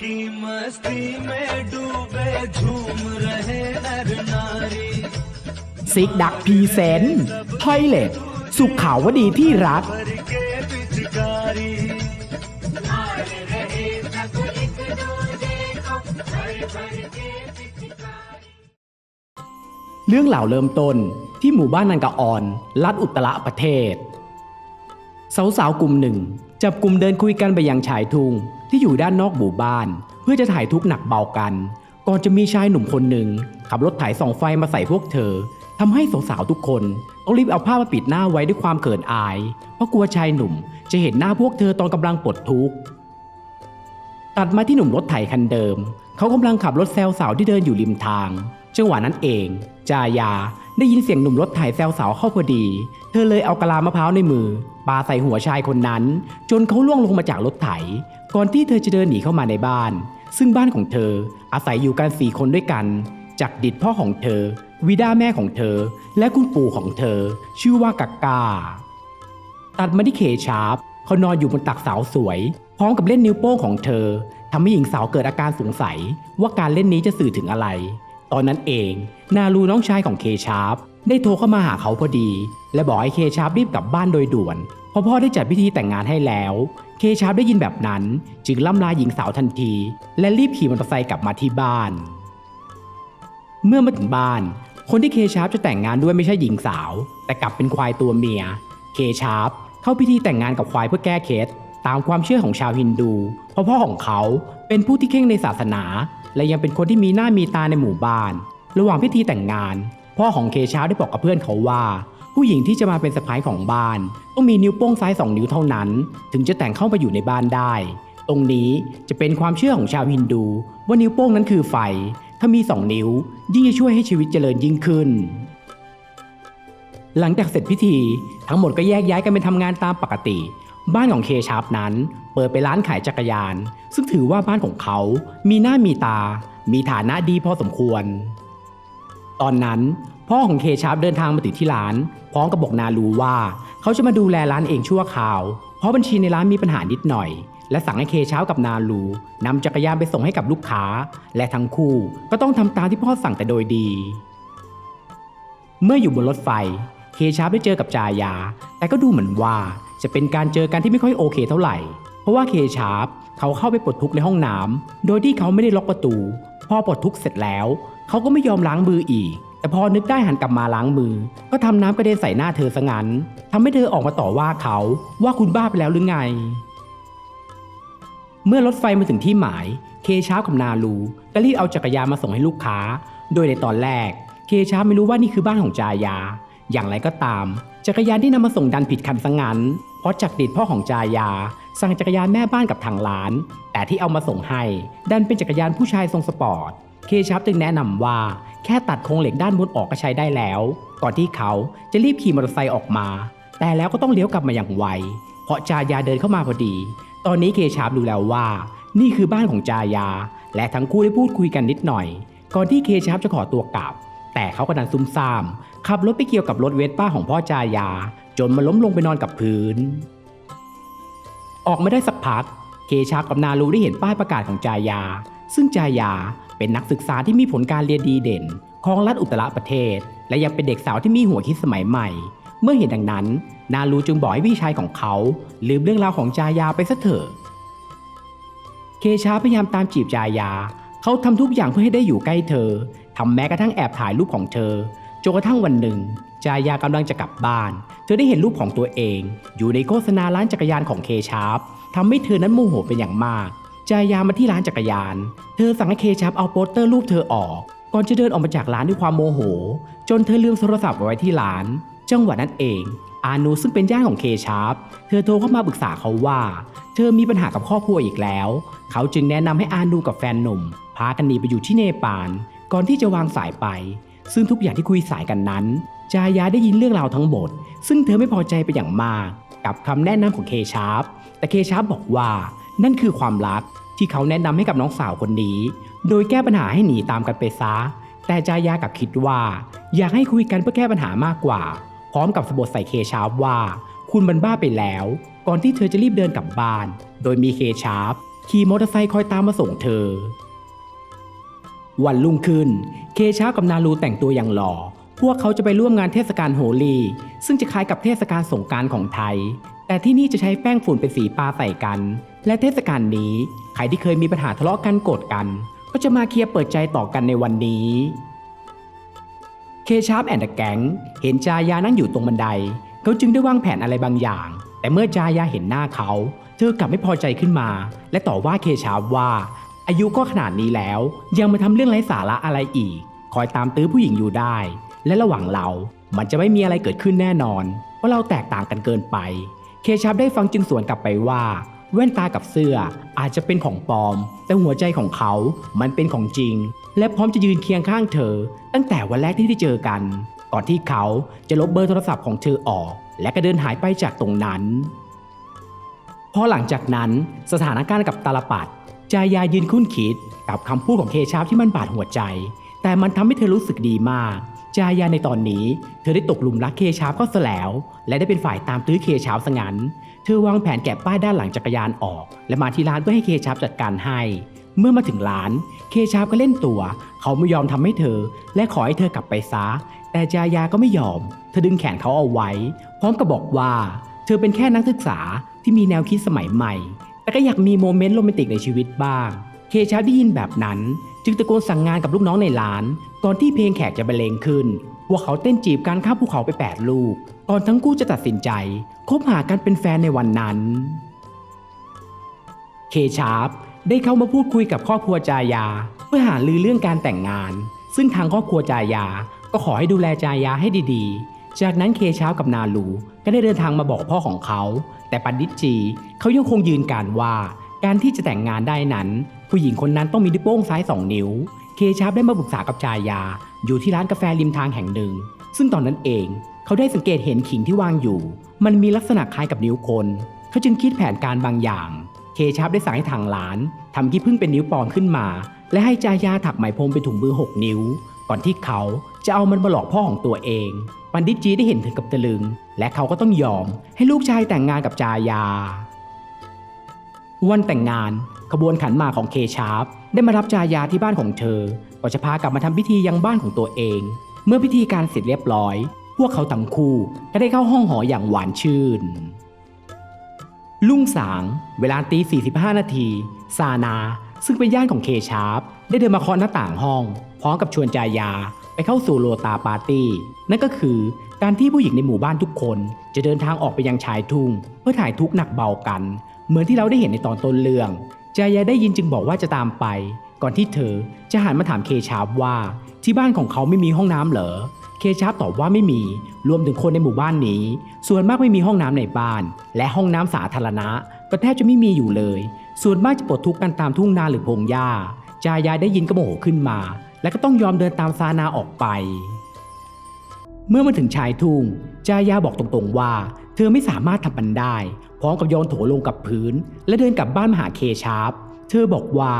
की मस्ती में डूबे झूम रहे नर नारी ซิกดักพีเซนทอยเลตสุขขาวดีที่รัก भर के पिचकारी เรื่องเหล่าเริ่มต้นที่หมู่บ้านนันกะออน รัฐอุตรประเทศ สาวๆกลุ่มหนึ่ง จับกลุ่มเดินคุยกันไปยังชายทุ่ง ที่อยู่ด้านนอกหมู่บ้าน เพื่อจะถ่ายทุกข์หนักเบากัน ก่อนจะมีชายหนุ่มคนหนึ่งขับรถถ่ายส่องไฟมาใส่พวกเธอทำให้สาวๆทุกคนต้องรีบเอาผ้ามาปิดหน้าไว้ด้วยความเขินอาย เพราะกลัวชายหนุ่มจะเห็นหน้าพวกเธอตอนกำลังปลดทุกข์ตัดมาที่หนุ่มรถไถคันเดิม เขากำลังขับรถแซวสาวที่เดินอยู่ริมทาง จังหวะนั้นเอง จายาได้ยินเสียงหนุ่มรถไถแซวสาวเข้าพอดี เธอเลยเอากะลามะพร้าวในมือปาใส่หัวชายคนนั้น จนเขาล่วงลงมาจากรถไถ ก่อนที่เธอจะเดินหนีเข้ามาในบ้าน ซึ่งบ้านของเธออาศัยอยู่กันสี่คนด้วยกันจากดิดพ่อของเธอ วิดาแม่ของเธอ และคุณปู่ของเธอ ชื่อว่ากักกา ตัดมาที่เคชาร์ปเขานอนอยู่บนตักสาวสวย พร้อมกับเล่นนิ้วโป้งของเธอทำให้หญิงสาวเกิดอาการสงสัย ว่าการเล่นนี้จะสื่อถึงอะไร ตอนนั้นเอง นาลูน้องชายของเคชาร์ปได้โทรเข้ามาหาเขาพอดี และบอกให้เคชาร์ปรีบกลับบ้านโดยด่วนเพราะพ่อได้จัดพิธีแต่งงานให้แล้ว เคชาร์ปได้ยินแบบนั้น จึงล่ำลาหญิงสาวทันที และรีบขี่มอเตอร์ไซค์กลับมาที่บ้าน เมื่อมาถึงบ้าน คนที่เคชาร์ปจะแต่งงานด้วยไม่ใช่หญิงสาว แต่กลับเป็นควายตัวเมีย เคชาร์ปเข้าพิธีแต่งงานกับควายเพื่อแก้เคล็ดตามความเชื่อของชาวฮินดู เพราะพ่อของเขาเป็นผู้ที่เข่งในศาสนา และยังเป็นคนที่มีหน้ามีตาในหมู่บ้าน ระหว่างพิธีแต่งงาน พ่อของเคชาได้บอกกับเพื่อนเขาว่า ผู้หญิงที่จะมาเป็นสะพ้ายของบ้าน ต้องมีนิ้วโป้งซ้ายสองนิ้วเท่านั้น ถึงจะแต่งเข้าไปอยู่ในบ้านได้ ตรงนี้จะเป็นความเชื่อของชาวฮินดู ว่านิ้วโป้งนั้นคือไฟ ถ้ามีสองนิ้ว ยิ่งจะช่วยให้ชีวิตเจริญยิ่งขึ้นหลังจากเสร็จพิธี ทั้งหมดก็แยกย้ายกันไปทำงานตามปกติ บ้านของเคชาร์ปนั้นเปิดไปนร้านขายจักรยาน ซึ่งถือว่าบ้านของเขา มีหน้ามีตา มีฐานะดีพอสมควร ตอนนั้น พ่อของเคชาร์ปเดินทางมาถึงที่ร้าน พร้อมกับบอกนาลูว่า เขาจะมาดูแลร้านเองชั่วคราว เพราะบัญชีในร้านมีปัญหานิดหน่อย และสั่งให้เคชาร์ปกับนาลูนำจักรยานไปส่งให้กับลูกค้า และทั้งคู่ก็ต้องทำตามที่พ่อสั่งแต่โดยดี เมื่ออยู่บนรถไฟ เคชาร์ปได้เจอกับจายา แต่ก็ดูเหมือนว่า จะเป็นการเจอกันที่ไม่ค่อยโอเคเท่าไหร่ เพราะว่าเคชาร์ปเขาเข้าไปปลดทุกข์ในห้องน้ำโดยที่เขาไม่ได้ล็อกประตู พอปลดทุกข์เสร็จแล้ว เขาก็ไม่ยอมล้างมืออีก แต่พอนึกได้หันกลับมาล้างมือ ก็ทำน้ำกระเด็นใส่หน้าเธอซะงั้นทำให้เธอออกมาต่อว่าเขาว่าคุณบ้าไปแล้วหรือไง เมื่อรถไฟมาถึงที่หมาย เคชาร์ปกับนาลูก็รีบเอาจักรยานมาส่งให้ลูกค้า โดยในตอนแรก เคชาร์ปไม่รู้ว่านี่คือบ้านของจายา อย่างไรก็ตามจักรยานที่นำมาส่งดันผิดคันซะงั้น เพราะจักรดิดพ่อของจายา สั่งจักรยานแม่บ้านกับทางร้าน แต่ที่เอามาส่งให้ดันเป็นจักรยานผู้ชายทรงสปอร์ต เคชาร์ปจึงแนะนำว่าแค่ตัดโครงเหล็กด้านบนออกก็ใช้ได้แล้ว ก่อนที่เขาจะรีบขี่มอเตอร์ไซค์ออกมา แต่แล้วก็ต้องเลี้ยวกลับมาอย่างไว เพราะจายาเดินเข้ามาพอดี ตอนนี้เคชาร์ปดูแล้วว่า นี่คือบ้านของจายา และทั้งคู่ได้พูดคุยกันนิดหน่อย ก่อนที่เคชาร์ปจะขอตัวกลับ แต่เขาก็ดันซุ่มซ่ามขับรถไปเกี่ยวกับรถเวสป้าของพ่อจายา จนมาล้มลงไปนอนกับพื้น ออกมาได้สักพัก เคชาร์ปกับนารูได้เห็นป้ายประกาศของจายา ซึ่งจายาเป็นนักศึกษาที่มีผลการเรียนดีเด่น ของรัฐอุตรประเทศ และยังเป็นเด็กสาวที่มีหัวคิดสมัยใหม่ เมื่อเห็นดังนั้น นารูจึงบอกให้พี่ชายของเขาลืมเรื่องราวของจายาไปซะเถอะ เคชาพยายามตามจีบจายา เขาทำทุกอย่างเพื่อให้ได้อยู่ใกล้เธอทำแม้กระทั่งแอบถ่ายรูปของเธอจนกระทั่งวันหนึ่ง จายากำลังจะกลับบ้าน เธอได้เห็นรูปของตัวเอง อยู่ในโฆษณาร้านจักรยานของเคชาร์ปทำให้เธอนั้นโมโหเป็นอย่างมาก จายามาที่ร้านจักรยาน เธอสั่งให้เคชาร์ปเอาโปสเตอร์รูปเธอออก ก่อนจะเดินออกมาจากร้านด้วยความโมโห จนเธอลืมโทรศัพท์ไว้ที่ร้าน จังหวะนั้นเอง อานูซึ่งเป็นญาติของเคชาร์ปเธอโทรเข้ามาปรึกษาเขาว่า เธอมีปัญหากับครอบครัวอีกแล้ว เขาจึงแนะนำให้อานูกับแฟนหนุ่ม พากันหนีไปอยู่ที่เนปาล ก่อนที่จะวางสายไป ซึ่งทุกอย่างที่คุยสายกันนั้น จายาได้ยินเรื่องราวทั้งหมด ซึ่งเธอไม่พอใจไปอย่างมาก กับคำแนะนำของเคชาร์ปแต่เคชาร์ปบอกว่านั่นคือความรักที่เขาแนะนำให้กับน้องสาวคนนี้ โดยแก้ปัญหาให้หนีตามกันไปซะ แต่จายากับคิดว่า อยากให้คุยกันเพื่อแก้ปัญหามากกว่า พร้อมกับสบดใส่เคชาร์ปว่า คุณมันบ้าไปแล้ว ก่อนที่เธอจะรีบเดินกลับบ้าน โดยมีเคชาร์ปขี่มอเตอร์ไซค์คอยตามมาส่งเธอ วันรุ่งขึ้น เคชาร์กับนารูแต่งตัวอย่างหล่อ พวกเขาจะไปร่วมงานเทศกาลโฮลีซึ่งจะคล้ายกับเทศกาลสงการของไทย แต่ที่นี่จะใช้แป้งฝุ่นเป็นสีปลาใส่กัน และเทศกาลนี้ ใครที่เคยมีปัญหาทะเลาะกันโกรธกัน ก็จะมาเคลียร์เปิดใจต่อกันในวันนี้ เคชาร์ปแอนด์แก๊งเห็นจายานั่งอยู่ตรงบันได เขาจึงได้วางแผนอะไรบางอย่าง แต่เมื่อจายาเห็นหน้าเขา เธอกลับไม่พอใจขึ้นมา และต่อว่าเคชาร์ปว่า อายุก็ขนาดนี้แล้ว ยังมาทำเรื่องไร้สาระอะไรอีก คอยตามตื้อผู้หญิงอยู่ได้ และระหว่างเรา มันจะไม่มีอะไรเกิดขึ้นแน่นอนเพราะเราแตกต่างกันเกินไป เคชาร์ปได้ฟังจึงสวนกลับไปว่า แว่นตากับเสื้ออาจจะเป็นของปลอม แต่หัวใจของเขา มันเป็นของจริง และพร้อมจะยืนเคียงข้างเธอ ตั้งแต่วันแรกที่ได้เจอกัน ก่อนที่เขาจะลบเบอร์โทรศัพท์ของเธอออก และก็เดินหายไปจากตรงนั้นพอหลังจากนั้นสถานการณ์กับตาลปัดจายายืนคุ้นคิดกับคำพูดของเคชาฟที่มันบาดหัวใจ แต่มันทำให้เธอรู้สึกดีมาก จายาในตอนนี้ เธอได้ตกหลุมรักเคชาฟก็ซะแล้ว และได้เป็นฝ่ายตามตื้อเคชาฟซะงั้น เธอวางแผนแกะป้ายด้านหลังจักรยานออก และมาที่ร้านเพื่อให้เคชาฟจัดการให้ เมื่อมาถึงร้าน เคชาฟก็เล่นตัว เขาไม่ยอมทำให้เธอ และขอให้เธอกลับไปซะ แต่จายาก็ไม่ยอม เธอดึงแขนเขาเอาไว้ พร้อมกับบอกว่า เธอเป็นแค่นักศึกษาที่มีแนวคิดสมัยใหม่ แต่ก็อยากมีโมเมนต์โรแมนติกในชีวิตบ้าง เคชาได้ยินแบบนั้น จึงตะโกนสั่งงานกับลูกน้องในร้าน ก่อนที่เพลงแขกจะบรรเลงขึ้นพวกเขาเต้นจีบกันข้ามภูเขาไปแปดลูก ก่อนทั้งคู่จะตัดสินใจ คบหากันเป็นแฟนในวันนั้น เคชาร์ปได้เข้ามาพูดคุยกับครอบครัวจายา เพื่อหาลือเรื่องการแต่งงาน ซึ่งทางครอบครัวจายา ก็ขอให้ดูแลจายาให้ดีๆ จากนั้นเคชาร์ปกับนาลูก็ได้เดินทางมาบอกพ่อของเขา แต่ปันดิจีเขายังคงยืนการว่า การที่จะแต่งงานได้นั้น ผู้หญิงคนนั้นต้องมีนิ้วโป้งซ้ายสองนิ้ว เคชาร์ปได้มาปรึกษากับจายา อยู่ที่ร้านกาแฟริมทางแห่งหนึ่ง ซึ่งตอนนั้นเอง เขาได้สังเกตเห็นขิงที่วางอยู่ มันมีลักษณะคล้ายกับนิ้วคน เขาจึงคิดแผนการบางอย่าง เคชาร์ปได้สั่งให้ทางร้านทำขี้ผึ้งเป็นนิ้วปลอมขึ้นมา และให้จายาถักไหมพรมเป็นถุงมือ6นิ้ว ก่อนที่เขาจะเอามันมาหลอกพ่อของตัวเองปันดิจีได้เห็นถึงกับตะลึง และเขาก็ต้องยอมให้ลูกชายแต่งงานกับจายา วันแต่งงาน ขบวนขันมาของเคชาร์ปได้มารับจายาที่บ้านของเธอก่อนจะพากลับมาทำพิธียังบ้านของตัวเอง เมื่อพิธีการเสร็จเรียบร้อย พวกเขาทั้งคู่ก็ได้เข้าห้องหออย่างหวานชื่นลุ่งสาง เวลาตี 45 นาที ซานา ซึ่งเป็นญาติของเคชาร์ปได้เดินมาเคาะหน้าต่างห้อง พร้อมกับชวนจายา ไปเข้าสู่โลตาปาร์ตี้ นั่นก็คือการที่ผู้หญิงในหมู่บ้านทุกคน จะเดินทางออกไปยังชายทุ่ง เพื่อถ่ายทุกข์หนักเบากัน เหมือนที่เราได้เห็นในตอนต้นเรื่องจายาได้ยินจึงบอกว่าจะตามไป ก่อนที่เธอจะหันมาถามเคชาร์ปว่า ที่บ้านของเขาไม่มีห้องน้ำเหรอ เคชาร์ปตอบว่าไม่มี รวมถึงคนในหมู่บ้านนี้ ส่วนมากไม่มีห้องน้ำในบ้าน และห้องน้ำสาธารณะ ก็แทบจะไม่มีอยู่เลย ส่วนมากจะปลดทุกข์กันตามทุ่งนาหรือพงหญ้า จายาได้ยินก็โมโหขึ้นมา และก็ต้องยอมเดินตามซานาออกไป เมื่อมาถึงชายทุ่ง จายาบอกตรงๆว่า เธอไม่สามารถทำมันได้ พร้อมกับโยนโถลงกับพื้น และเดินกลับบ้านมาหาเคชาร์ปเธอบอกว่า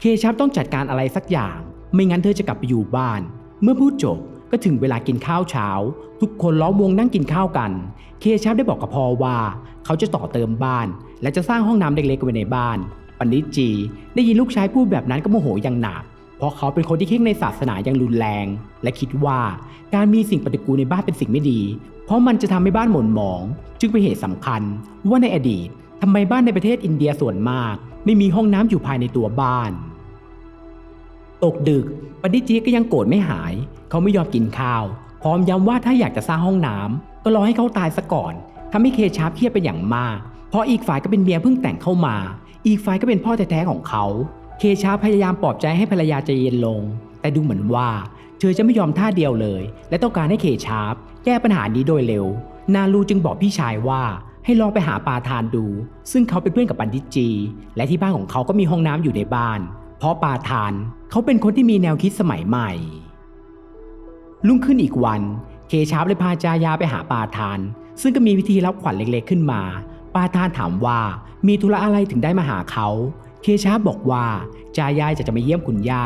เคชาร์ปต้องจัดการอะไรสักอย่าง ไม่งั้นเธอจะกลับไปอยู่บ้าน เมื่อพูดจบก็ถึงเวลากินข้าวเช้า ทุกคนล้อมวงนั่งกินข้าวกัน เคชาร์ปได้บอกกับพอว่า เขาจะต่อเติมบ้าน และจะสร้างห้องน้ำเล็กๆไว้ในบ้านปันิจจีได้ยินลูกชายพูดแบบนั้นก็โมโหอย่างหนัก ราะเขาเป็นคนที่เคร่งในศาสนาอย่างรุนแรง และคิดว่าการมีสิ่งปฏิกูลในบ้านเป็นสิ่งไม่ดี เพราะมันจะทำให้บ้านหม่นหมอง จึงเป็นเหตุสำคัญ ว่าในอดีตทำไมบ้านในประเทศอินเดียส่วนมาก ไม่มีห้องน้ำอยู่ภายในตัวบ้าน ตกดึกปดิจีก็ยังโกรธไม่หาย เขาไม่ยอมกินข้าว พร้อมย้ำว่าถ้าอยากจะสร้างห้องน้ำก็รอให้เขาตายซะก่อนทำให้เคชาร์ปเครียดเป็นอย่างมาก เพราะอีกฝ่ายก็เป็นเมียเพิ่งแต่งเข้ามา อีกฝ่ายก็เป็นพ่อแท้ๆของเขา เคชาร์พยายามปลอบใจให้ภรรยาใจเย็นลง แต่ดูเหมือนว่า เธอจะไม่ยอมท่าเดียวเลย และต้องการให้เคชาร์ปแก้ปัญหานี้โดยเร็ว นาลูจึงบอกพี่ชายว่าให้ลองไปหาปาทานดู ซึ่งเขาเป็นเพื่อนกับปันดิจี และที่บ้านของเขาก็มีห้องน้ำอยู่ในบ้าน เพราะปาทานเขาเป็นคนที่มีแนวคิดสมัยใหม่รุ่งขึ้นอีกวัน เคชาร์ปเลยพาจายาไปหาปาทาน ซึ่งก็มีวิธีรับขวัญเล็กๆขึ้นมา ปาทานถามว่ามีธุระอะไรถึงได้มาหาเขา เคชาบอกว่าจายายจะจะมาเยี่ยมคุณย่า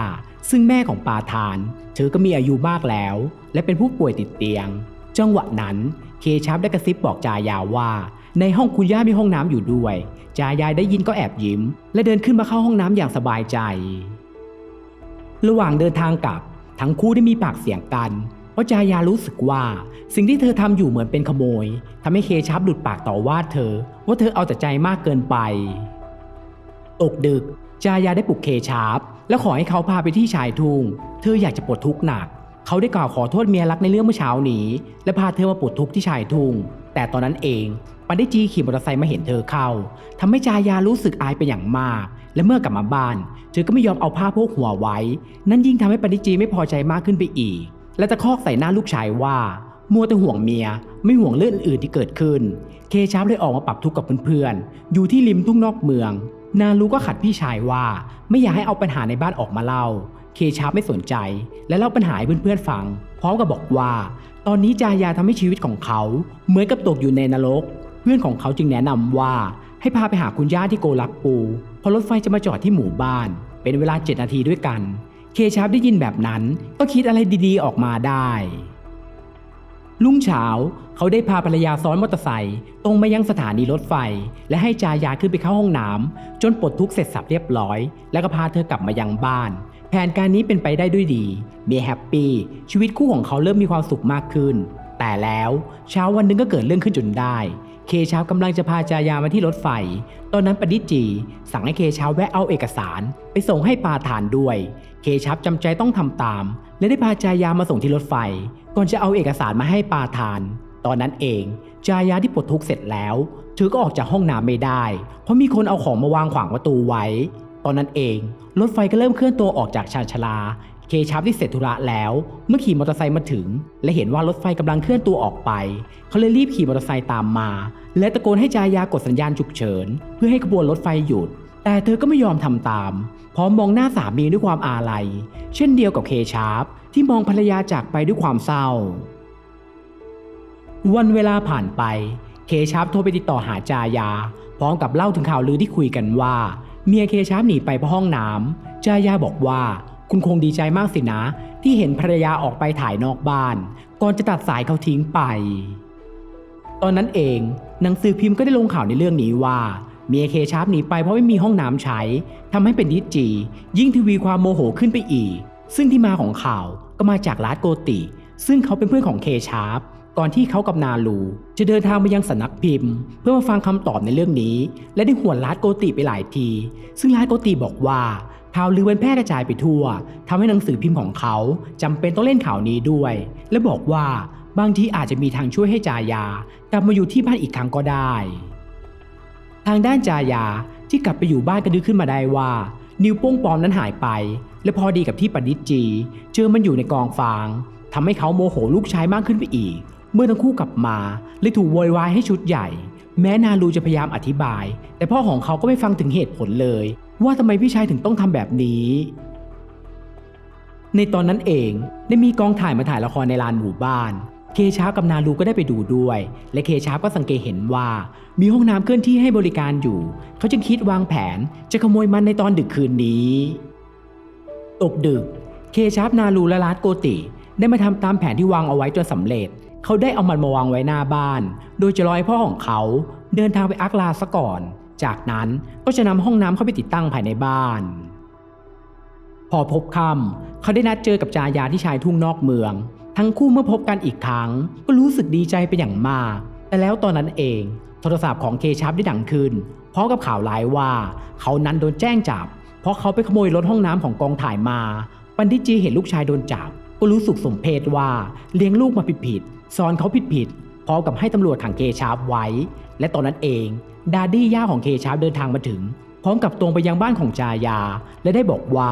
ซึ่งแม่ของปาทาน เธอก็มีอายุมากแล้ว และเป็นผู้ป่วยติดเตียง จังหวะนั้นเคชาร์ปได้กระซิบบอกจายาว่า ในห้องคุณย่ามีห้องน้ำอยู่ด้วย จายายได้ยินก็แอบยิ้ม และเดินขึ้นมาเข้าห้องน้ำอย่างสบายใจ ระหว่างเดินทางกลับ ทั้งคู่ได้มีปากเสียงกัน เพราะจายารู้สึกว่า สิ่งที่เธอทำอยู่เหมือนเป็นขโมยทำให้เคชับหลุดปากต่อว่าเธอ ว่าเธอเอาแต่ใจมากเกินไป ตกดึก จายาได้ปลุกเคชาร์ปและขอให้เขาพาไปที่ชายทุ่ง เธออยากจะปลดทุกข์หนัก เขาได้กล่าวขอโทษเมียรักในเรื่องเมื่อเช้านี้ และพาเธอมาปลดทุกข์ที่ชายทุ่ง แต่ตอนนั้นเองปันได้จีขี่มอเตอร์ไซค์มาเห็นเธอเข้าทำให้จายารู้สึกอายเป็นอย่างมาก และเมื่อกลับมาบ้าน เธอก็ไม่ยอมเอาผ้าโพกหัวไว้ นั่นยิ่งทำให้ปันดิจีไม่พอใจมากขึ้นไปอีก และตะคอกใส่หน้าลูกชายว่า มัวแต่ห่วงเมีย ไม่ห่วงเรื่องอื่นที่เกิดขึ้น เคชาร์ปเลยออกมาปรับทุกข์กับเพื่อนๆ อยู่ที่ริมทุ่งนอกเมือง นาลูก็ขัดพี่ชายว่า ไม่อยากให้เอาปัญหาในบ้านออกมาเล่า เคชาร์ปไม่สนใจ และเล่าปัญหาให้เพื่อนๆฟัง พร้อมกับบอกว่า ตอนนี้จายาทำให้ชีวิตของเขาเหมือนกับตกอยู่ในนรก เพื่อนของเขาจึงแนะนำว่า ให้พาไปหาคุณย่าที่โกลักปูเพราะรถไฟจะมาจอดที่หมู่บ้าน เป็นเวลา 7 นาทีด้วยกัน เคชาร์ปได้ยินแบบนั้น ก็คิดอะไรดีๆออกมาได้ รุ่งเช้าเขาได้พาภรรยาซ้อนมอเตอร์ไซค์ตรงมายังสถานีรถไฟ และให้จายาขึ้นไปเข้าห้องน้ำจนปลดทุกข์เสร็จสับเรียบร้อย แล้วก็พาเธอกลับมายังบ้าน แผนการนี้เป็นไปได้ด้วยดีเมียแฮปปี้ชีวิตคู่ของเขาเริ่มมีความสุขมากขึ้น แต่แล้วเช้าวันหนึงก็เกิดเรื่องขึ้นจนได้ เคเช้ากำลังจะพาจายามาที่รถไฟ ตอนนั้นปดิจี สั่งให้เคเช้าแวะเอาเอกสาร ไปส่งให้ปาฐานด้วย เคชับจำใจต้องทำตาม และได้พาจายามาส่งที่รถไฟ ก่อนจะเอาเอกสารมาให้ปาทาน ตอนนั้นเอง จายาที่ปลดทุกข์เสร็จแล้ว เธอก็ออกจากห้องน้ำไม่ได้ เพราะมีคนเอาของมาวางขวางประตูไว้ ตอนนั้นเอง รถไฟก็เริ่มเคลื่อนตัวออกจากชานชาลา เคชับที่เสร็จธุระแล้ว เมื่อขี่มอเตอร์ไซค์มาถึง และเห็นว่ารถไฟกำลังเคลื่อนตัวออกไป เขาเลยรีบขี่มอเตอร์ไซค์ตามมา และตะโกนให้จายากดสัญญาณฉุกเฉิน เพื่อให้ขบวนรถไฟหยุด แต่เธอก็ไม่ยอมทำตาม พร้อมมองหน้าสามีด้วยความอาลัย เช่นเดียวกับเคชาร์ปที่มองภรรยาจากไปด้วยความเศร้า วันเวลาผ่านไป เคชาร์ปโทรไปติดต่อหาจายา พร้อมกับเล่าถึงข่าวลือที่คุยกันว่า เมียเคชาร์ปหนีไปเพราะห้องน้ำจายาบอกว่า คุณคงดีใจมากสินะ ที่เห็นภรรยาออกไปถ่ายนอกบ้าน ก่อนจะตัดสายเขาทิ้งไป ตอนนั้นเองหนังสือพิมพ์ก็ได้ลงข่าวในเรื่องนี้ว่าเมียเคชาร์ปหนีไปเพราะไม่มีห้องน้ำใช้ทำให้เป็นดิจี ยิ่งทวีความโมโหขึ้นไปอีก ซึ่งที่มาของข่าวก็มาจากลาดโกติ ซึ่งเขาเป็นเพื่อนของเคชาร์ปก่อนที่เขากับนาลู จะเดินทางมายังสำนักพิมพ์ เพื่อมาฟังคำตอบในเรื่องนี้ และได้หวนลาดโกติไปหลายที ซึ่งลาดโกติบอกว่า ข่าวลือมันแพร่กระจายไปทั่วทำให้หนังสือพิมพ์ของเขาจำเป็นต้องเล่นข่าวนี้ด้วย และบอกว่าบางทีอาจจะมีทางช่วยให้จายากลับมาอยู่ที่บ้านอีกครั้งก็ได้ ทางด้านจายาที่กลับไปอยู่บ้านก็นึกขึ้นมาได้ว่า นิ้วโป้งปลอมนั้นหายไป และพอดีกับที่ปดิจี เจอมันอยู่ในกองฟางทำให้เขาโมโหลูกชายมากขึ้นไปอีก เมื่อทั้งคู่กลับมาเลยถูกโวยวายให้ชุดใหญ่ แม้นาลูจะพยายามอธิบาย แต่พ่อของเขาก็ไม่ฟังถึงเหตุผลเลย ว่าทำไมพี่ชายถึงต้องทำแบบนี้ ในตอนนั้นเองได้มีกองถ่ายมาถ่ายละครในลานหมู่บ้าน เคชากับนาลูก็ได้ไปดูด้วย และเคชาก็สังเกตเห็นว่า มีห้องน้ำเคลื่อนที่ให้บริการอยู่ เขาจึงคิดวางแผนจะขโมยมันในตอนดึกคืนนี้ ตกดึก เคชาร์ปนาลูและลาดโกติได้มาทำตามแผนที่วางเอาไว้จนสำเร็จ เขาได้เอามันมาวางไว้หน้าบ้าน โดยจะรอให้พ่อของเขา เดินทางไปอักลาซะก่อน จากนั้นก็จะนำห้องน้ำเข้าไปติดตั้งภายในบ้าน พอพบค่ำเขาได้นัดเจอกับจายาที่ชายทุ่งนอกเมือง ทั้งคู่เมื่อพบกันอีกครั้ง ก็รู้สึกดีใจเป็นอย่างมาก แต่แล้วตอนนั้นเอง โทรศัพท์ของเคชับได้ดังขึ้นพร้อมกับข่าวร้ายว่า เขานั้นโดนแจ้งจับ เพราะเขาไปขโมยรถห้องน้ำของกองถ่ายมาปันดิจีเห็นลูกชายโดนจับก็รู้สึกสมเพชว่าเลี้ยงลูกมาผิดผิดๆสอนเขาผิดผิดๆ พร้อมกับให้ตำรวจขังเคชับไว้ และตอนนั้นเอง ดาดี้ย่าของเคชับเดินทางมาถึง พร้อมกับตรงไปยังบ้านของจายา และได้บอกว่า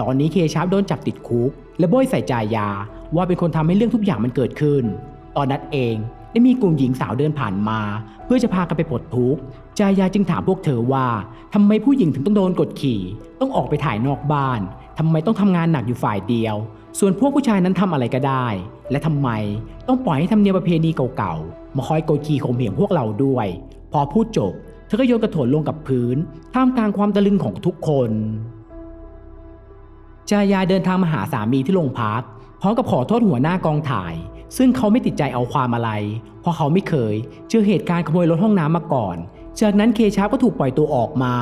ตอนนี้เคชาร์ปโดนจับติดคุก และโบยใส่จายา ว่าเป็นคนทำให้เรื่องทุกอย่างมันเกิดขึ้น ตอนนั้นเองได้มีกลุ่มหญิงสาวเดินผ่านมา เพื่อจะพากันไปปลดทุกข์จายาจึงถามพวกเธอว่าทำไมผู้หญิงถึงต้องโดนกดขี่ ต้องออกไปถ่ายนอกบ้านทำไมต้องทำงานหนักอยู่ฝ่ายเดียว ส่วนพวกผู้ชายนั้นทำอะไรก็ได้ และทำไมต้องปล่อยให้ทำเนียมประเพณีเก่าๆ มาคอยโกดขี่ข่มเหงพวกเราด้วย พอพูดจบ เธอก็โยนกระโถนลงกับพื้น ท่ามกลางความตะลึงของทุกคนจายาเดินทางมาหาสามีที่โรงพักพร้อมกับขอโทษหัวหน้ากองถ่าย ซึ่งเขาไม่ติดใจเอาความอะไร เพราะเขาไม่เคย เจอเหตุการณ์ขโมยรถห้องน้ำมาก่อน จากนั้นเคชาก็ถูกปล่อยตัวออกมา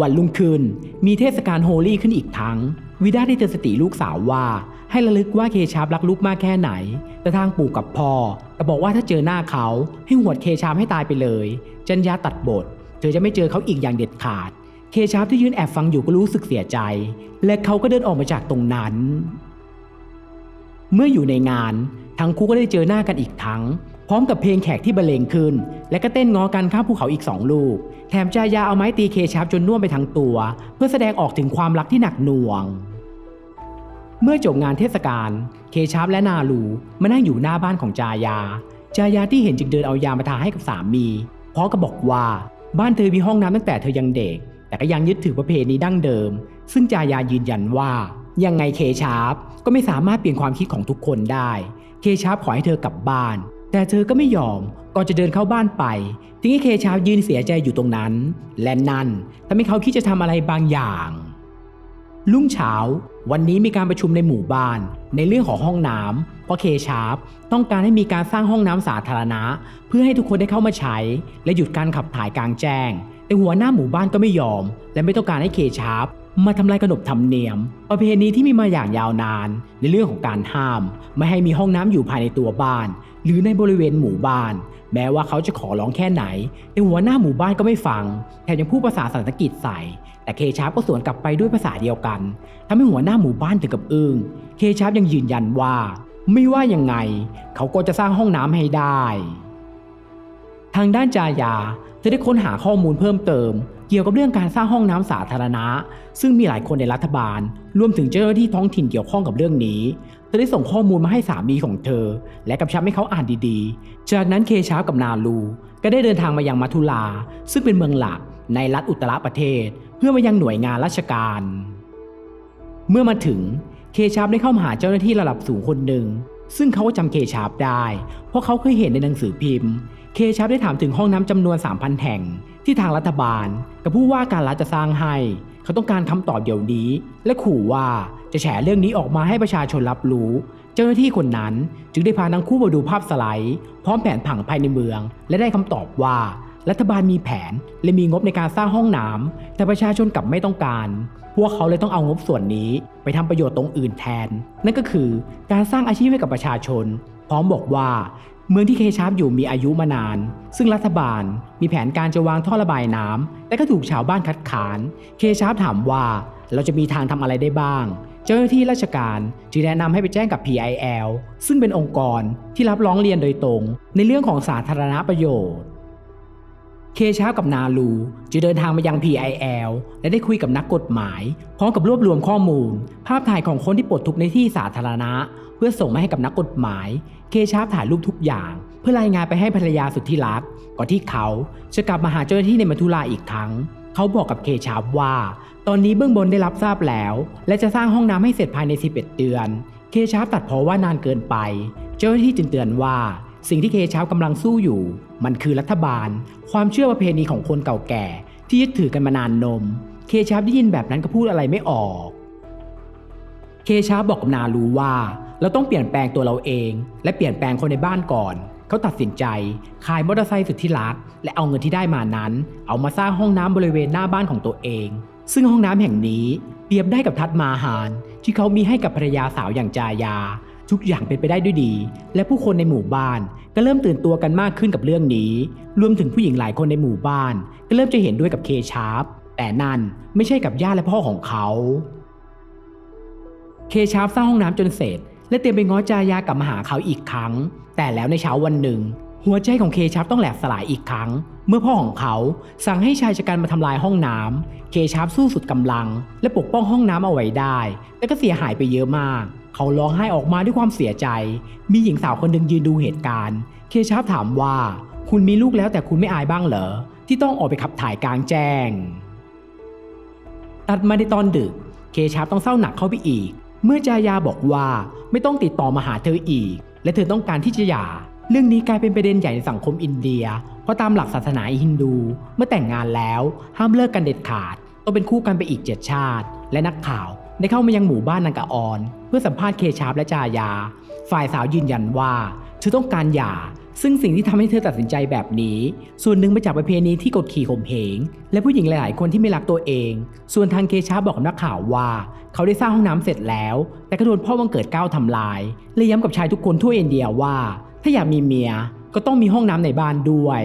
วันรุ่งขึ้นมีเทศกาลโฮลี่ขึ้นอีกครั้ง วิดาได้เตือนสติลูกสาวว่า ให้ระลึกว่าเคชาร์ปรักลูกมากแค่ไหน แต่ทางปู่กับพ่อก็บอกว่าถ้าเจอหน้าเขาให้หวดเคชาร์ปให้ตายไปเลย จันยาตัดบท เธอจะไม่เจอเขาอีกอย่างเด็ดขาด เคชาร์ปที่ยืนแอบฟังอยู่ก็รู้สึกเสียใจ และเขาก็เดินออกมาจากตรงนั้น เมื่ออยู่ในงาน ทั้งคู่ก็ได้เจอหน้ากันอีกครั้ง พร้อมกับเพลงแขกที่บรรเลงขึ้น และก็เต้นงอกันข้ามภูเขาอีกสองลูก แถมจายาเอาไม้ตีเคชาร์ปจนน่วมไปทั้งตัว เพื่อแสดงออกถึงความรักที่หนักหน่วง เมื่อจบงานเทศกาล เคชาร์ปและนาลูมานั่งอยู่หน้าบ้านของจายา จายาที่เห็นจึงเดินเอายามาทาให้กับสามีพร้อมกับบอกว่าบ้านเธอมีห้องน้ำตั้งแต่เธอยังเด็ก แต่ก็ยังยึดถือประเพณีดั้งเดิม ซึ่งจายายืนยันว่า ยังไงเคชาร์ปก็ไม่สามารถเปลี่ยนความคิดของทุกคนได้ เคชาร์ปขอให้เธอกลับบ้าน แต่เธอก็ไม่ยอมก่อนจะเดินเข้าบ้านไปทิ้งให้เคชาร์ปยืนเสียใจอยู่ตรงนั้น และนั่นทำให้เขาคิดจะทำอะไรบางอย่าง รุ่งเช้า วันนี้มีการประชุมในหมู่บ้าน ในเรื่องของห้องน้ำเพราะเคชาร์ปต้องการให้มีการสร้างห้องน้ำสาธารณะ เพื่อให้ทุกคนได้เข้ามาใช้ และหยุดการขับถ่ายกลางแจ้ง แต่หัวหน้าหมู่บ้านก็ไม่ยอม และไม่ต้องการให้เคชาร์ปมาทำลายขนบธรรมเนียม ประเพณีที่มีมาอย่างยาวนาน ในเรื่องของการห้าม ไม่ให้มีห้องน้ำอยู่ภายในตัวบ้าน หรือในบริเวณหมู่บ้าน แม้ว่าเขาจะขอร้องแค่ไหน แต่หัวหน้าหมู่บ้านก็ไม่ฟังแถมยังพูดภาษาสันสกฤตใส่ แต่เคชาร์ปก็สวนกลับไปด้วยภาษาเดียวกันทำให้หัวหน้าหมู่บ้านถึงกับอึ้งเคชาร์ปยังยืนยันว่า ไม่ว่ายังไง เขาก็จะสร้างห้องน้ำให้ได้ ทางด้านจายาเธอได้ค้นหาข้อมูลเพิ่มเติม เกี่ยวกับเรื่องการสร้างห้องน้ำสาธารณะ ซึ่งมีหลายคนในรัฐบาล รวมถึงเจ้าหน้าที่ท้องถิ่นเกี่ยวข้องกับเรื่องนี้เธอได้ส่งข้อมูลมาให้สามีของเธอ และกำชับให้เขาอ่านดีๆ จากนั้นเคชาร์ปกับนาลูก็ได้เดินทางมายังมัทุลา ซึ่งเป็นเมืองหลักในรัฐอุตรประเทศ พื่อมายังหน่วยงานราชการ เมื่อมาถึงเคชาร์ปได้เข้ามาหาเจ้าหน้าที่ระดับสูงคนหนึ่ง ซึ่งเขาก็จำเคชาร์ปได้ เพราะเขาเคยเห็นในหนังสือพิมพ์ เคชาร์ปได้ถามถึงห้องน้ำจำนวน 3,000 แห่ง ที่ทางรัฐบาล กับผู้ว่าการรัฐจะสร้างให้ เขาต้องการคำตอบเดี๋ยวนี้ และขู่ว่าจะแฉเรื่องนี้ออกมาให้ประชาชนรับรู้ เจ้าหน้าที่คนนั้นจึงได้พาทั้งคู่มาดูภาพสไลด์ พร้อมแผนผังภายในเมือง และได้คำตอบว่า รัฐบาลมีแผนและมีงบในการสร้างห้องน้ำแต่ประชาชนกลับไม่ต้องการ พวกเขาเลยต้องเอางบส่วนนี้ ไปทำประโยชน์ตรงอื่นแทน นั่นก็คือการสร้างอาชีพให้กับประชาชน พร้อมบอกว่า เมืองที่เคชาร์ปอยู่มีอายุมานาน ซึ่งรัฐบาลมีแผนการจะวางท่อระบายน้ำแต่ก็ถูกชาวบ้านคัดค้าน เคชาร์ปถามว่าเราจะมีทางทำอะไรได้บ้างเจ้าหน้าที่ราชการจึงแนะนำให้ไปแจ้งกับ PIL ซึ่งเป็นองค์กรที่รับร้องเรียนโดยตรง ในเรื่องของสาธารณประโยชน์ เคชาร์กับนาลูจะเดินทางมายัง PIL และได้คุยกับนักกฎหมาย พร้อมกับรวบรวมข้อมูล ภาพถ่ายของคนที่ปลดทุกข์ในที่สาธารณะ เพื่อส่งมาให้กับนักกฎหมาย เคชาร์ปถ่ายรูปทุกอย่าง เพื่อรายงานไปให้ภรรยาสุดที่รัก ก่อนที่เขาจะกลับมาหาเจ้าหน้าที่ในมัทุลาอีกครั้ง เขาบอกกับเคชาร์ปว่า ตอนนี้เบื้องบนได้รับทราบแล้ว และจะสร้างห้องน้ำให้เสร็จภายใน 11 เดือน เคชาร์ปตัดเพราะว่านานเกินไป เจ้าหน้าที่จึงเตือนว่า สิ่งที่เคช้ากำลังสู้อยู่ มันคือรัฐบาล ความเชื่อประเพณีของคนเก่าแก่ ที่ยึดถือกันมานานนม เคช้าได้ยินแบบนั้นก็พูดอะไรไม่ออก เคช้าบอกกับนารู้ว่า เราต้องเปลี่ยนแปลงตัวเราเอง และเปลี่ยนแปลงคนในบ้านก่อน เขาตัดสินใจขายมอเตอร์ไซค์สุดที่รัก และเอาเงินที่ได้มานั้น เอามาสร้างห้องน้ำบริเวณหน้าบ้านของตัวเอง ซึ่งห้องน้ำแห่งนี้เปรียบได้กับทัดมาหารที่เขามีให้กับภรรยาสาวอย่างจายา ทุกอย่างเป็นไปได้ด้วยดี และผู้คนในหมู่บ้านก็เริ่มตื่นตัวกันมากขึ้นกับเรื่องนี้ รวมถึงผู้หญิงหลายคนในหมู่บ้าน ก็เริ่มจะเห็นด้วยกับเคชาร์ปแต่นั่นไม่ใช่กับย่าและพ่อของเขา เคชาร์ปสร้างห้องน้ำจนเสร็จ และเตรียมไปง้อจายากลับมาหาเขาอีกครั้ง แต่แล้วในเช้าวันหนึ่ง หัวใจของเคชาร์ปต้องแหลกสลายอีกครั้ง เมื่อพ่อของเขาสั่งให้ชายชะกันมาทำลายห้องน้ำเคชาร์ปสู้สุดกำลัง และปกป้องห้องน้ำเอาไว้ได้ แต่ก็เสียหายไปเยอะมาก เขาร้องไห้ออกมาด้วยความเสียใจ มีหญิงสาวคนหนึ่งยืนดูเหตุการณ์ เคชาร์ปถามว่า คุณมีลูกแล้วแต่คุณไม่อายบ้างเหรอ ที่ต้องออกไปขับถ่ายกลางแจ้ง ตัดมาในตอนดึก เคชาร์ปต้องเศร้าหนักเข้าไปอีก เมื่อจายาบอกว่าไม่ต้องติดต่อมาหาเธออีก และเธอต้องการที่จะหย่า เรื่องนี้กลายเป็นประเด็นใหญ่ในสังคมอินเดีย เพราะตามหลักศาสนาฮินดู เมื่อแต่งงานแล้วห้ามเลิกกันเด็ดขาดต้องเป็นคู่กันไปอีกเจ็ดชาติ และนักข่าว ได้เข้ามายังหมู่บ้านนางกะออน เพื่อสัมภาษณ์เคชาร์ปและจายา ฝ่ายสาวยืนยันว่าเธอต้องการหย่า ซึ่งสิ่งที่ทำให้เธอตัดสินใจแบบนี้ ส่วนหนึ่งมาจากประเพณีที่กดขี่ข่มเหง และผู้หญิงหลาย ๆ คนที่ไม่รักตัวเอง ส่วนทางเกชาบอกกับนักข่าวว่า เขาได้สร้างห้องน้ำเสร็จแล้ว แต่ก็โดนพ่อวังเกิดก้าวทำลายเลยย้ำกับชายทุกคนทั่วอินเดียว่า ถ้าอยากมีเมียก็ต้องมีห้องน้ำในบ้านด้วย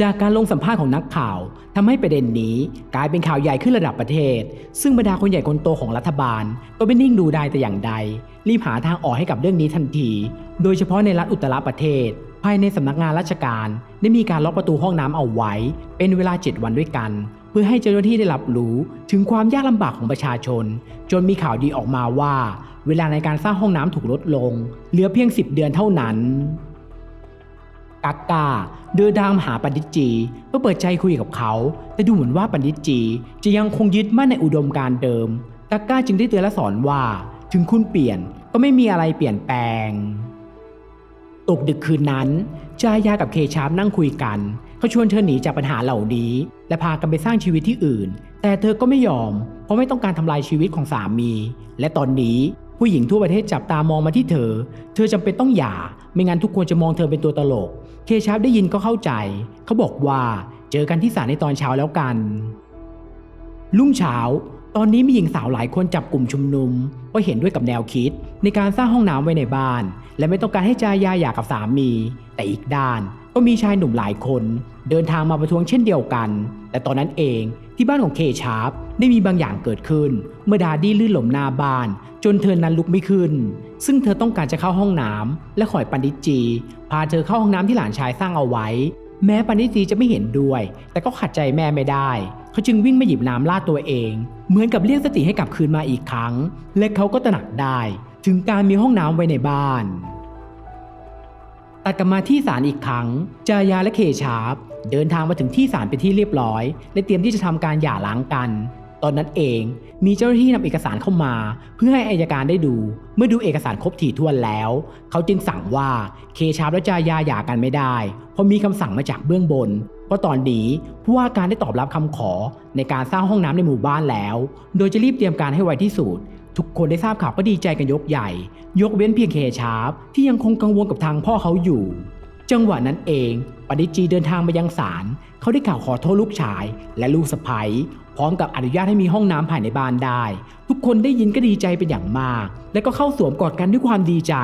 จากการลงสัมภาษณ์ของนักข่าวทำให้ประเด็นนี้กลายเป็นข่าวใหญ่ขึ้นระดับประเทศ ซึ่งบรรดาคนใหญ่คนโตของรัฐบาล ก็ไม่นิ่งดูได้แต่อย่างใด รีบหาทางออกให้กับเรื่องนี้ทันที โดยเฉพาะในรัฐอุตตรประเทศ ภายในสำนักงานราชการ ได้มีการล็อกประตูห้องน้ำเอาไว้ เป็นเวลา 7 วันด้วยกัน เพื่อให้เจ้าหน้าที่ได้รับรู้ถึงความยากลำบากของประชาชน จนมีข่าวดีออกมาว่า เวลาในการสร้างห้องน้ำถูกลดลง เหลือเพียง 10 เดือนเท่านั้น กักกาเดินทางมหาปันดิตจีเพื่อเปิดใจคุยกับเขา แต่ดูเหมือนว่าปันดิตจีจะยังคงยึดมั่นในอุดมการเดิมกักกาจึงได้เตือนและสอนว่า ถึงคุณเปลี่ยนก็ไม่มีอะไรเปลี่ยนแปลง ตกดึกคืนนั้น จายากับเคชาร์ปนั่งคุยกันเขาชวนเธอหนีจากปัญหาเหล่านี้ และพากันไปสร้างชีวิตที่อื่น แต่เธอก็ไม่ยอม เพราะไม่ต้องการทำลายชีวิตของสามี และตอนนี้ ผู้หญิงทั่วประเทศจับตามองมาที่เธอ เธอจำเป็นต้องหย่า ไม่งั้นทุกคนจะมองเธอเป็นตัวตลก เคชาร์ปได้ยินก็เข้าใจ เขาบอกว่าเจอกันที่ศาลในตอนเช้าแล้วกันรุ่งเช้า ตอนนี้มีหญิงสาวหลายคนจับกลุ่มชุมนุมเพราะเห็นด้วยกับแนวคิด ในการสร้างห้องน้ำไว้ในบ้าน และไม่ต้องการให้จายาหย่ากับสามี แต่อีกด้าน ก็มีชายหนุ่มหลายคนเดินทางมาประท้วงเช่นเดียวกัน แต่ตอนนั้นเองที่บ้านของเคชาร์ปได้มีบางอย่างเกิดขึ้น เมื่อดาดี้ลื่นหล่มหน้าบ้าน จนเธอนั้นลุกไม่ขึ้น ซึ่งเธอต้องการจะเข้าห้องน้ำและขอยปันดิจี พาเธอเข้าห้องน้ำที่หลานชายสร้างเอาไว้ แม้ปันดิจีจะไม่เห็นด้วย แต่ก็ขัดใจแม่ไม่ได้ เขาจึงวิ่งมาหยิบน้ำลาดตัวเอง เหมือนกับเรียกสติให้กลับคืนมาอีกครั้ง และเขาก็ตระหนักได้ ถึงการมีห้องน้ำไว้ในบ้าน ตัดกลับมาที่ศาลอีกครั้ง จายาและเคชาร์ปเดินทางมาถึงที่ศาลเป็นที่เรียบร้อย และเตรียมที่จะทำการหย่าร้างกัน ตอนนั้นเองมีเจ้าหน้าที่นำเอกสารเข้ามา เพื่อให้อายการได้ดู เมื่อดูเอกสารครบถี่ถ้วนแล้ว เขาจึงสั่งว่าเคชาร์ปและจายาหย่ากันไม่ได้ เพราะมีคำสั่งมาจากเบื้องบนเพราะตอนนี้ผู้ว่าการได้ตอบรับคำขอในการสร้างห้องน้ำในหมู่บ้านแล้ว โดยจะรีบเตรียมการให้ไวที่สุด ทุกคนได้ทราบข่าวก็ดีใจกันยกใหญ่ ยกเว้นเพียงเคชาร์ปที่ยังคงกังวลกับทางพ่อเขาอยู่ จังหวะนั้นเองปณิจีเดินทางมายังศาลเขาได้กล่าวขอโทษลูกชาย และลูกสะใภ้พร้อมกับอนุญาตให้มีห้องน้ำภายในบ้านได้ ทุกคนได้ยินก็ดีใจเป็นอย่างมาก และก็เข้าสวมกอดกันด้วยความดีใจ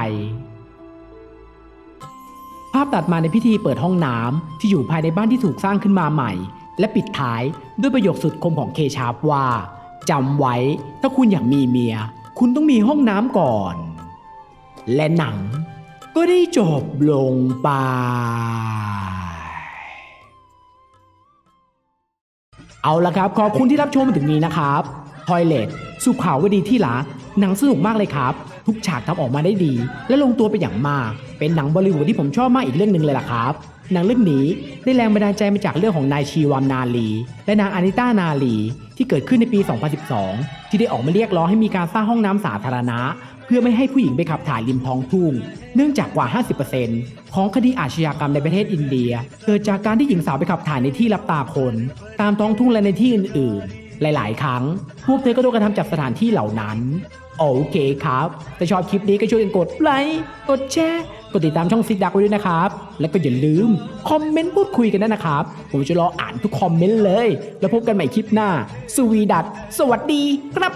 ภาพตัดมาในพิธีเปิดห้องน้ำที่อยู่ภายในบ้านที่ถูกสร้างขึ้นมาใหม่ และปิดท้ายด้วยประโยคสุดคมของเคชาร์ปว่า จำไว้ ถ้าคุณอยากมีเมีย คุณต้องมีห้องน้ำก่อน และหนังก็ได้จบลงไปเอาละครับ ขอบคุณที่รับชมมาถึงนี้นะครับทอยเลตสุขาวดีที่รักหนังสนุกมากเลยครับ ทุกฉากทำออกมาได้ดี และลงตัวเป็นอย่างมาก เป็นหนังบอลิวูดที่ผมชอบมากอีกเรื่องหนึ่งเลยล่ะครับ หนังเรื่องนี้ได้แรงบันดาลใจมาจากเรื่องของนายชีวามนาลี และนางอานิต้านาลี ที่เกิดขึ้นในปี 2012 ที่ได้ออกมาเรียกร้องให้มีการสร้างห้องน้ำสาธารณะ เพื่อไม่ให้ผู้หญิงไปขับถ่ายริมท้องทุ่ง เนื่องจากกว่า 50%ของคดีอาชญากรรมในประเทศอินเดีย เกิดจากการที่หญิงสาวไปขับถ่ายในที่รับตาคน ตามท้องทุ่งและในที่อื่นๆ หลาย ๆ ครั้ง พวกเธอก็โดนกระทำจากสถานที่เหล่านั้น โอเคครับ ถ้าชอบคลิปนี้ก็ช่วยกันกดไลค์ กดแชร์ กดติดตามช่องซิดดักไว้ด้วยนะครับ แล้วก็อย่าลืม คอมเมนต์พูดคุยกันด้วยนะครับ ผมจะรออ่านทุกคอมเมนต์เลย แล้วพบกันใหม่คลิปหน้า สวีดัตสวัสดีครับ